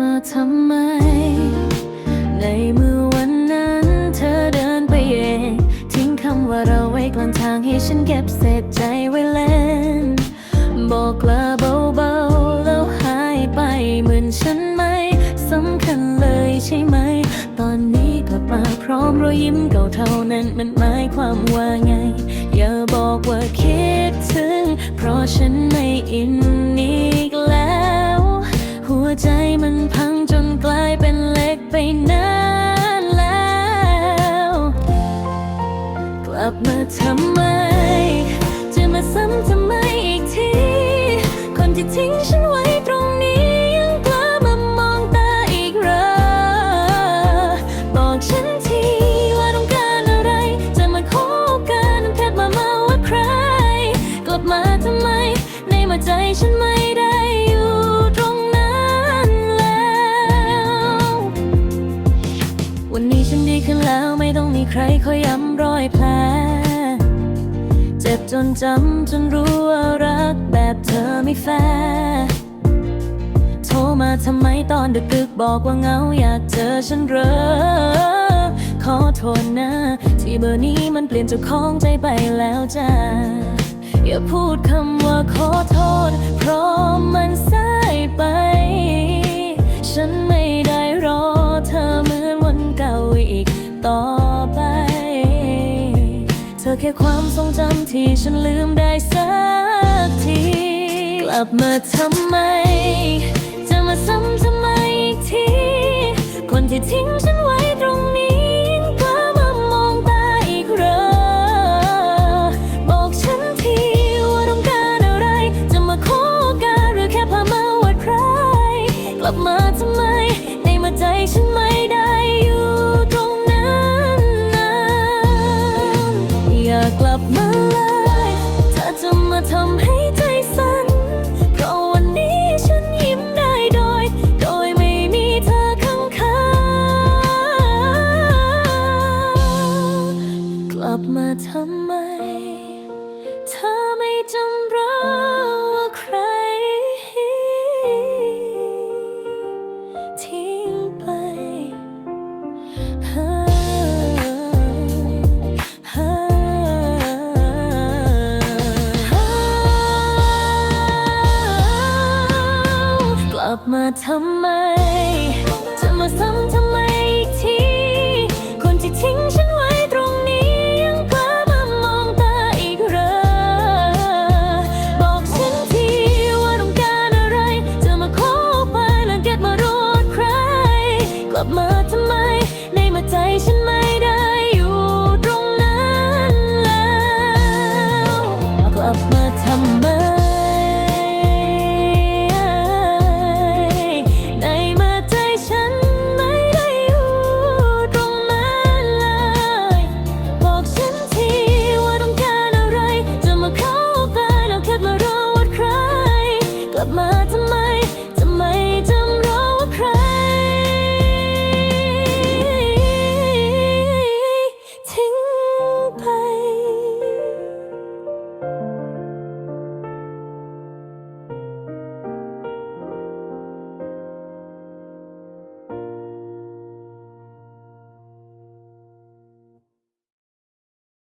มาทำไม ในเมื่อวันนั้นเธอเดินไปเอง ทิ้งคำว่าเราไว้กลางทางให้ฉันเก็บเศษใจไว้เล่น บอกลาเบาๆแล้วหายไปเหมือนฉันไหมสำคัญเลยใช่ไหม ตอนนี้กลับมาพร้อมรอยยิ้มเก่าเท่านั้นมันหมายความว่าไง อย่าบอกว่าคิดถึง เพราะฉันไม่อินอีก ทำไม จะมาซ้ำทำไมอีกที คนที่ทิ้งฉันไว้ตรงนี้ยังกล้ามามองตาอีกเหรอ บอกฉันทีว่าต้องการอะไร จะมาขอโอกาสแค่มามาว่าใคร กลับมาทำไม ในเมื่อใจฉันไม่ได้อยู่ตรงนั้นแล้ว วันนี้ฉันดีขึ้นแล้วไม่ต้องมีใครคอยย้ำรอยแผล เจ็บจนจำจนรู้ว่ารักแบบเธอไม่แฟร์โทรมาทำไมตอนดึกๆบอกว่าเหงาอยากเจอฉันเหรอ ขอโทษนะ ที่เบอร์นี้มันเปลี่ยนเจ้าของใจไปแล้วจ้าอย่าพูดคำว่าขอโทษ เพราะมันสา อแค่ความทรงจำที่ฉันลืมได้สักที กลับมาทำไม จะมาซ้ำทำไมอีกที คนที่ทิ้งฉันไว้ตรงนี้กล้ามามองตาอีกรอบอกฉันทีว่ บมาเลยถ้าจะมาทำให้ใจสั่นเพราะวันนี้ฉันยิ้มได้โดย โดยไม่มีเธอข้างข้างกลับมาทำไม เธอไม่จำเรา ลับมาทำไมจะมาซ้ำทำ